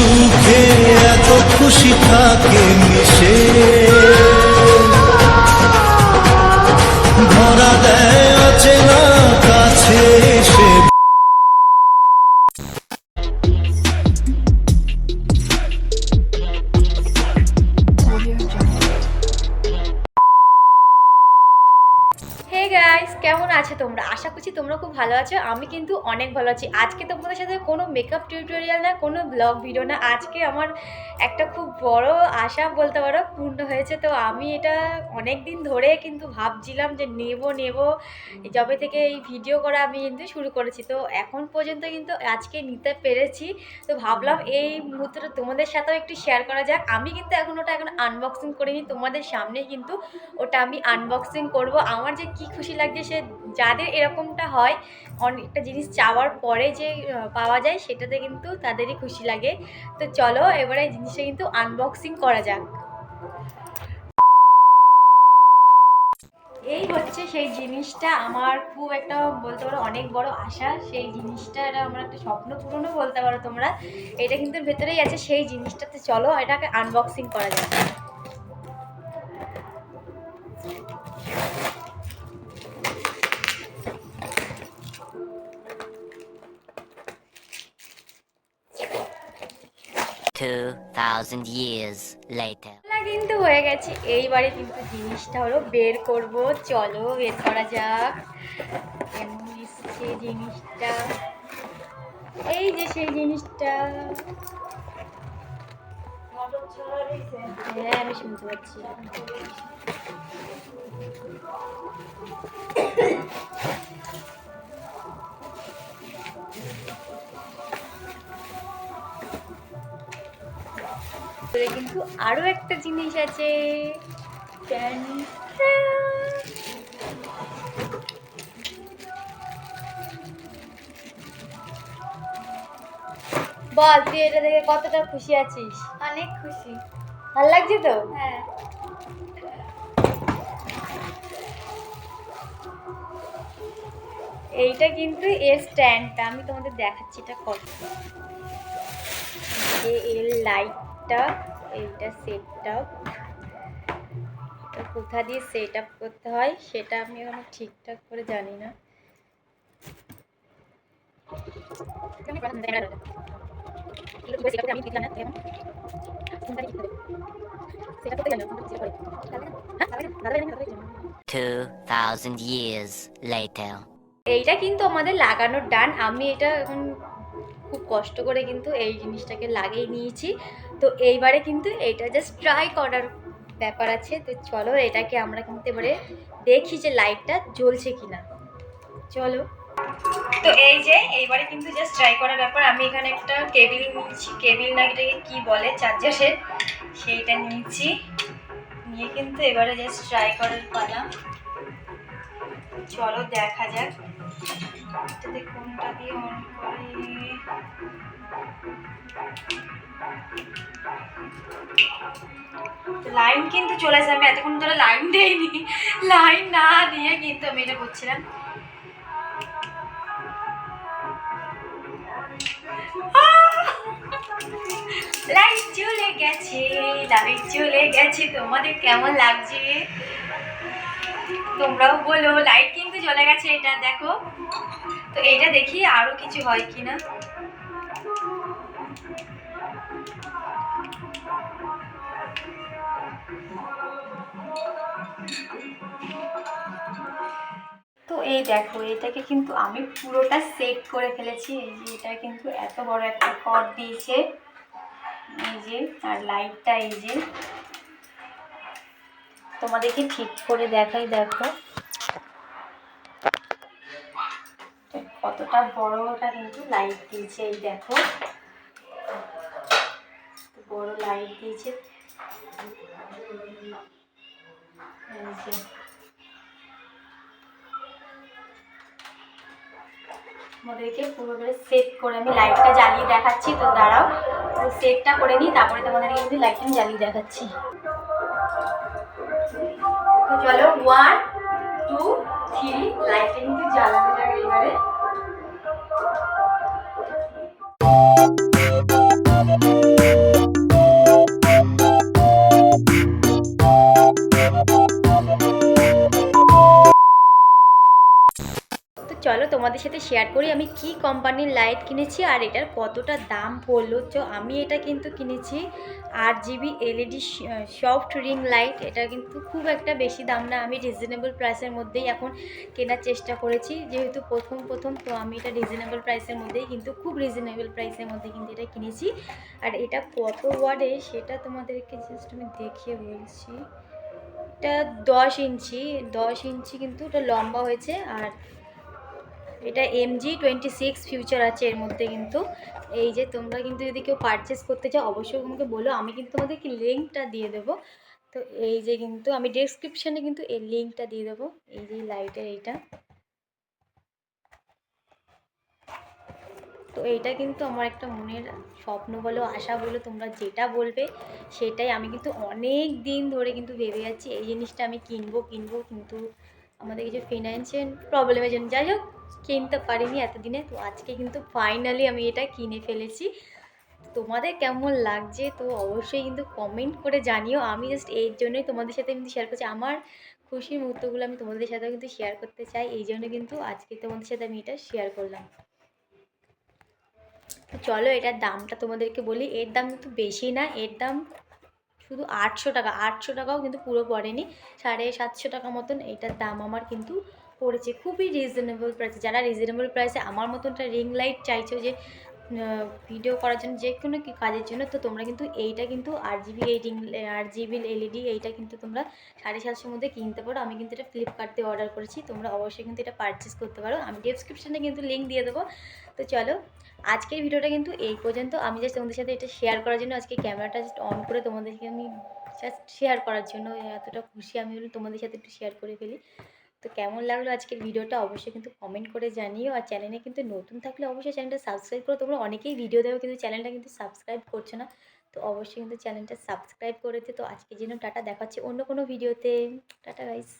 সুখে এত খুশি থাকে মিশে। তোমরা, আশা করছি তোমরা খুব ভালো আছো, আমি কিন্তু অনেক ভালো আছি। আজকে তোমাদের সাথে কোনো মেকআপ টিউটোরিয়াল না, কোনো ব্লগ ভিডিও না, আজকে আমার একটা খুব বড় আশা বলতে পারো, পূর্ণ হয়েছে। তো আমি এটা অনেক দিন ধরে কিন্তু ভাবছিলাম যে নেব নেব। যবে থেকে এই ভিডিও করা আমি কিন্তু শুরু করেছি। তো এখন পর্যন্ত কিন্তু আজকে নিতে পেরেছি। তো ভাবলাম এই মুহূর্তটা তোমাদের সাথেও একটু শেয়ার করা যাক। আমি কিন্তু এখন ওটা এখন আনবক্সিং করিনি, তোমাদের সামনে কিন্তু ওটা আমি আনবক্সিং করব। আমার যে কি খুশি লাগছে সে যাদের এরকমটা হয়, অনেকটা জিনিস চাওয়ার পরে যে পাওয়া যায় সেটাতে কিন্তু তাদেরই খুশি লাগে। তো চলো এবারে জিনিসটা কিন্তু আনবক্সিং করা যাক। এই হচ্ছে সেই জিনিসটা, আমার খুব একটা বলতে পারো অনেক বড় আশা। সেই জিনিসটা এটা আমার একটা স্বপ্ন পূরণও বলতে পারো তোমরা। এটা কিন্তু ভেতরেই আছে, সেই জিনিসটাতে চলো এটাকে আনবক্সিং করা যাক। Two thousand years later. কিন্তু হয়ে গেছে। এইবারে কিন্তু জিনিসটা হলো বের করব। চলো, বের করা যাক। এমন এসছে জিনিসটা? এই যে সেই জিনিসটা। হ্যাঁ আমি শুনতে পাচ্ছি। কিন্তু আরও একটা জিনিস আছে। বল তুই এটা দেখে কতটা খুশি আছিস? অনেক খুশি। ভালো লাগছে তো? হ্যাঁ। এইটা কিন্তু এর স্ট্যান্ডটা আমি তোমাদের দেখাচ্ছি এটা কত। এর লাইটটা এইটা সেট আপ কোথা দিয়ে সেট আপ করতে হয় সেটা আমি এখনও ঠিকঠাক করে জানি না। Two thousand years later. এইটা কিন্তু আমাদের লাগানোর ডান আমি এটা এখন খুব কষ্ট করে কিন্তু এই জিনিসটাকে লাগিয়ে নিয়েছি। তো এইবারে কিন্তু এটা জাস্ট ট্রাই করার ব্যাপার আছে। তো চলো এটাকে আমরা কিন্তু এবারে দেখি যে লাইটটা জ্বলছে কিনা। চলো। তো এই যে এইবারে কিন্তু জাস্ট ট্রাই করার ব্যাপার। আমি এখানে একটা কেবিল নিয়েছি। কেবিল না এটাকে কি বলে? চার্জার চার্জারের সেইটা নিয়েছি। নিয়ে কিন্তু এবারে জাস্ট ট্রাই করার পালা। চলো দেখা যাক। এটাতে কোনটা দিয়ে অন করে লাইন কিন্তু চলে আসে আমি এতক্ষণ ধরে লাইন দেইনি লাইন না দিয়ে কিন্তু আমি এটা করছিলাম। লাইট চলে গেছে লাইট চলে গেছে, তোমাদের কেমন লাগছে? তোমরাও বলো লাইট কিন্তু জ্বলে গেছে, এটা দেখো। তো এইটা দেখি আরও কিছু হয় কিনা। তো এই দেখো, এটাকে কিন্তু আমি পুরোটা সেট করে ফেলেছি। এই যে এটা কিন্তু এত বড় একটা কট দিয়েছে। এই যে, আর লাইটটা এই যে। তোমাদেরকে ঠিক করে দেখাই, দেখো। কতটা বড়টা কিন্তু লাইট দিয়েছে, এই দেখো। বড় লাইট দিয়েছে এই যে তোমাদেরকে পুরোপুরি সেট করে আমি লাইটটা জ্বালিয়ে দেখাচ্ছি, তো দাঁড়াও সেটটা করে নিই, তারপরে তোমাদেরকে কিন্তু লাইটটা আমি জ্বালিয়ে দেখাচ্ছি। তো চলো ওয়ান টু থ্রি লাইটটা কিন্তু জ্বালানো যাবে এবারে। তোমাদের সাথে শেয়ার করি, আমি কি কোম্পানির লাইট কিনেছি আর এটার কতটা দাম পড়ল। তো আমি এটা কিন্তু কিনেছি আট GB LED soft ring light এটা কিন্তু খুব একটা বেশি দাম না, আমি রিজনেবল প্রাইসের মধ্যেই এখন কেনার চেষ্টা করেছি। যেহেতু প্রথম প্রথম তো আমি এটা রিজনেবল প্রাইসের মধ্যেই কিন্তু, খুব রিজনেবল প্রাইসের মধ্যে কিন্তু এটা কিনেছি। আর এটা কত ওয়ার্ডে সেটা তোমাদেরকে জাস্ট আমি দেখিয়ে বলছি। এটা দশ ইঞ্চি দশ ইঞ্চি কিন্তু এটা লম্বা হয়েছে আর এটা এমজি টোয়েন্টি সিক্স ফিউচার আছে এর মধ্যে কিন্তু। এই যে তোমরা কিন্তু যদি কেউ পারচেস করতে চাও, অবশ্যই আমাকে বলো, আমি কিন্তু তোমাদেরকে লিঙ্কটা দিয়ে দেবো। তো এই যে কিন্তু, আমি ডেসক্রিপশানে কিন্তু এই লিঙ্কটা দিয়ে দেবো, এই যে লাইটের এইটা। তো এইটা কিন্তু আমার একটা মনের স্বপ্ন বলো, আশা বলো, তোমরা যেটা বলবে সেটাই আমি কিন্তু অনেক দিন ধরে কিন্তু ভেবে যাচ্ছি এই জিনিসটা আমি কিনবো কিনবো কিন্তু আমাদের কিছু ফিনান্সিয়াল প্রবলেমের জন্য। যাই হোক, কিনতে পারিনি এতদিনে, তো আজকে কিন্তু ফাইনালি আমি এটা কিনে ফেলেছি। তোমাদের কেমন লাগছে তো অবশ্যই কিন্তু কমেন্ট করে জানিও। আমি জাস্ট এর জন্যই তোমাদের সাথে কিন্তু শেয়ার করছি। আমার খুশির মুহূর্তগুলো আমি তোমাদের সাথেও কিন্তু শেয়ার করতে চাই। এই জন্য কিন্তু আজকে তোমাদের সাথে আমি এটা শেয়ার করলাম। তো চলো, এটার দামটা তোমাদেরকে বলি। এর দাম কিন্তু বেশি না। এর দাম শুধু আটশো টাকা, আটশো টাকাও কিন্তু পুরো পড়েনি। সাড়ে সাতশো টাকা মতন এটার দাম আমার কিন্তু পড়েছে। খুবই রিজনেবল প্রাইসে যারা রিজনেবল প্রাইসে আমার মতন একটা রিং লাইট চাইছো যে ভিডিও করার জন্য যে কোনো কাজের জন্য, তো তোমরা কিন্তু এইটা কিন্তু আট জিবি এই রিং আট জিবি এলইডি এইটা কিন্তু তোমরা সাড়ে সাতশোর মধ্যে কিনতে পারো। আমি কিন্তু এটা ফ্লিপকার্ট দিয়ে অর্ডার করেছি। তোমরা অবশ্যই কিন্তু এটা পারচেস করতে পারো। আমি ডেসক্রিপশানে কিন্তু লিঙ্ক দিয়ে দেবো। তো চলো আজকের ভিডিওটা কিন্তু এই পর্যন্ত। আমি জাস্ট তোমাদের সাথে এটা শেয়ার করার জন্য আজকে ক্যামেরাটা জাস্ট অন করে তোমাদেরকে আমি জাস্ট শেয়ার করার জন্য এতটা খুশি আমি হলো তোমাদের সাথে একটু শেয়ার করে ফেলি। তো কেমন লাগল আজকের ভিডিওটা অবশ্যই কিন্তু কমেন্ট করে জানিও। আর চ্যানেলে কিন্তু নতুন থাকলে অবশ্যই চ্যানেলটা সাবস্ক্রাইব করো। তোমরা অনেকেই ভিডিও দেবো কিন্তু চ্যানেলটা কিন্তু সাবস্ক্রাইব করছ না। তো অবশ্যই কিন্তু চ্যানেলটা সাবস্ক্রাইব করেছে তো আজকের জন্য টাটা দেখাচ্ছে অন্য কোনো ভিডিওতে টাটা গাইস